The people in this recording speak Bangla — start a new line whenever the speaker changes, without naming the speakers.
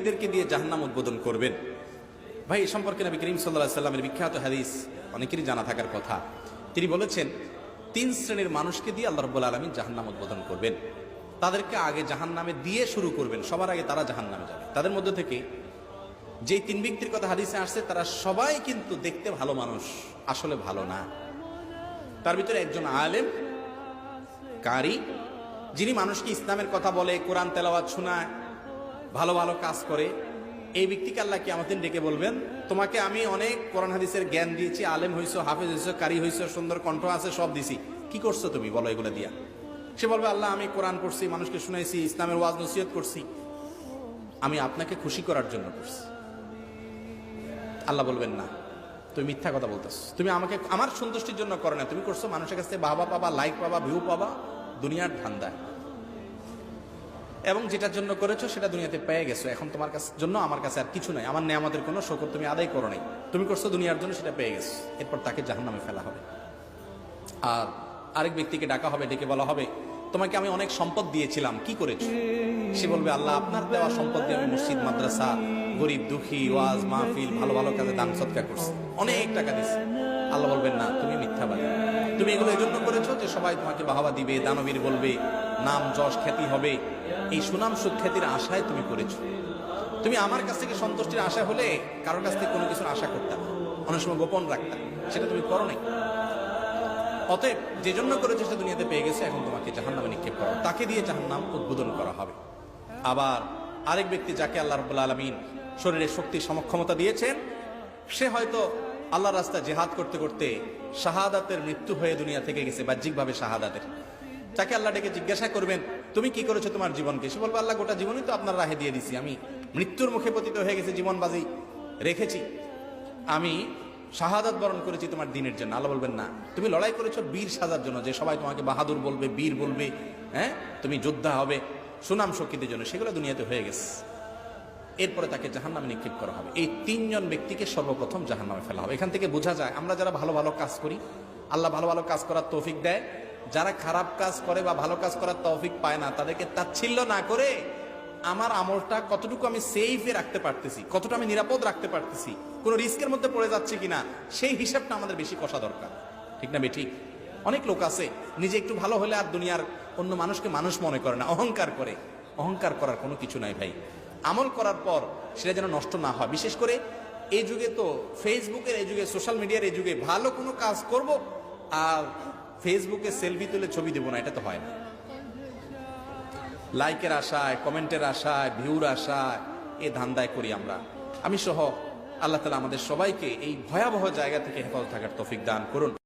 ব্যক্তিদেরকে দিয়ে জাহান্নাম উদ্বোধন করবেন। ভাই, এ সম্পর্কে নবী করিম সাল্লাহ সাল্লামের বিখ্যাত হাদিস অনেকেরই জানা থাকার কথা। তিনি বলেছেন, তিন শ্রেণির মানুষকে দিয়ে আল্লাহ রব্বুল আলমী জাহান্নাম উদ্বোধন করবেন। তাদেরকে আগে জাহান্নামে দিয়ে শুরু করবেন, সবার আগে তারা জাহান্নামে যাবে। তাদের মধ্যে থেকে যে তিন ব্যক্তির কথা হাদিসে আসছে, তারা সবাই কিন্তু দেখতে ভালো মানুষ, আসলে ভালো না। তার ভিতরে একজন আলেম, কারি, যিনি মানুষকে ইসলামের কথা বলে, কোরআন তেলাওয়াত শোনায় ভালো ভালো কাজ করে। এই ব্যক্তিকে আল্লাহ কি আমাদের ডেকে বলবেন, তোমাকে আমি অনেক কোরআন হাদিসের জ্ঞান দিয়েছি, আলেম হইছো, হাফেজ হইছো, কারি হইছো, সুন্দর কণ্ঠ আছে, সব দিছি। কি করছ তুমি? বলো এগুলো দিয়া। সে বলবে, আল্লাহ, আমি কোরআন করছি মানুষকে শুনাইছি, ইসলামের ওয়াজ নসিহত করছি। আমি আপনাকে খুশি করার জন্য করছি আল্লাহ বলবেন, না, তুমি মিথ্যা কথা বলতেছ। তুমি আমাকে, আমার সন্তুষ্টির জন্য করো না। তুমি করছ মানুষের কাছ বাবা পাবা লাইক পাবা ভিউ পাবা, দুনিয়ার ধান্দা এবং যেটার জন্য করেছ সেটা দুনিয়াতে পেয়ে গেছো। এখন তোমার কাছে জন্য আমার কাছে আর কিছু নাই। আমার নেয়ামতের কোনো শকর তুমি আদায় করো নাই। তুমি করছ দুনিয়ার জন্য, সেটা পেয়ে গেছো। এরপর তাকে জাহান্নামে ফেলা হবে। আর আরেক ব্যক্তিকে ডাকা হবে, ডেকে বলা হবে, তোমাকে আমি অনেক সম্পদ দিয়েছিলাম। কি করেছ? সে বলবে, আল্লাহ, আপনার দেওয়া সম্পদ দিয়ে আমি মসজিদ, মাদ্রাসা, গরিব, দুঃখী, ওয়াজ, মাহফিল, ভালো ভালো কাজে দান সৎকার করছি। অনেক টাকা দিছি আল্লাহ বলবেন, না, তুমি মিথ্যাবাদী তুমি এগুলো এজন্য করেছ যে সবাই তোমাকে বাহাবা দিবে, দানবীর বলবে, নাম যশ খ্যাতি হবে। এই সুনাম সুখ্যাতির আশায় তুমি করেছ। তুমি আমার কাছ থেকে সন্তুষ্টির আশা হলে কারোর কাছ থেকে কোনো কিছুর আশা করতাম অনেক সময় গোপন রাখতাম সেটা তুমি করো নাই। অতএব যে জন্য করেছে সে দুনিয়াতে পেয়ে গেছে, এখন তোমাকে জাহান্নামে নিক্ষেপ করো। তাকে দিয়ে জাহান্নাম উদ্বোধন করা হবে। আবার আরেক ব্যক্তি যাকে আল্লাহ রবুল্লা আলমিন শরীরের শক্তি সমক্ষমতা দিয়েছেন, সে হয়তো আল্লাহ রাস্তা জেহাদ করতে করতে শাহাদাতের মৃত্যু হয়ে দুনিয়া থেকে গেছে, বাহ্যিকভাবে শাহাদাতের। তাকে আল্লাহ ডেকে জিজ্ঞাসা করবেন, তুমি কি করেছ তোমার জীবনকে? সে বলবে, আল্লাহ, গোটা জীবনই তো আপনার রাহে দিয়ে দিছি। আমি মৃত্যুর মুখে পতিত হয়ে গেছে, জীবনবাজি রেখেছি। আমি শাহাদাত বরণ করেছি তোমার দিনের জন্য। আল্লাহ বলবেন, না, তুমি লড়াই করেছ বীর সাজার জন্য। যে সবাই তোমাকে বাহাদুর বলবে, বীর বলবে হ্যাঁ? তুমি যোদ্ধা হবে, সুনাম শক্তিদের জন্য। সেগুলো দুনিয়াতে হয়ে গেছে। এরপরে তাকে জাহান্নামে নিক্ষেপ করা হবে। এই তিনজন ব্যক্তিকে সর্বপ্রথম জাহান্নামে ফেলা হবে। এখান থেকে বোঝা যায়, আমরা যারা ভালো ভালো কাজ করি, আল্লাহ ভালো ভালো কাজ করার তৌফিক দেয়। যারা খারাপ কাজ করে বা ভালো কাজ করার তৌফিক পায় না, তাদেরকে তাচ্ছিল্য না করে আমার আমলটা কতটুকু আমি সেফে রাখতে পারতেছি, কতটা আমি নিরাপদ রাখতে পারতেছি, কোনো রিস্কের মধ্যে পড়ে যাচ্ছে কিনা, সেই হিসাবটা আমাদের বেশি কষা দরকার। ঠিক না, বেঠিক? অনেক লোক আছে, নিজে একটু ভালো হলে আর দুনিয়ার অন্য মানুষকে মানুষ মনে করে না, অহংকার করে। অহংকার করার কোনো কিছু নাই ভাই। আমল করার পর সেটা যেন নষ্ট না হয়। বিশেষ করে এই যুগে তো ফেসবুকের এই যুগে সোশ্যাল মিডিয়ার এই যুগে ভালো কোনো কাজ করব আর ফেসবুকে সেলফি তুলে ছবি দেবো না, এটা তো হয় না। লাইকের আশায় কমেন্টের আশায় ভিউর আশায় এ ধান্দায় করি আমরা। আমি সহ আল্লাহ তালা আমাদের সবাইকে এই ভয়াবহ জায়গা থেকে হেফাজত থাকার তফিক দান করুন।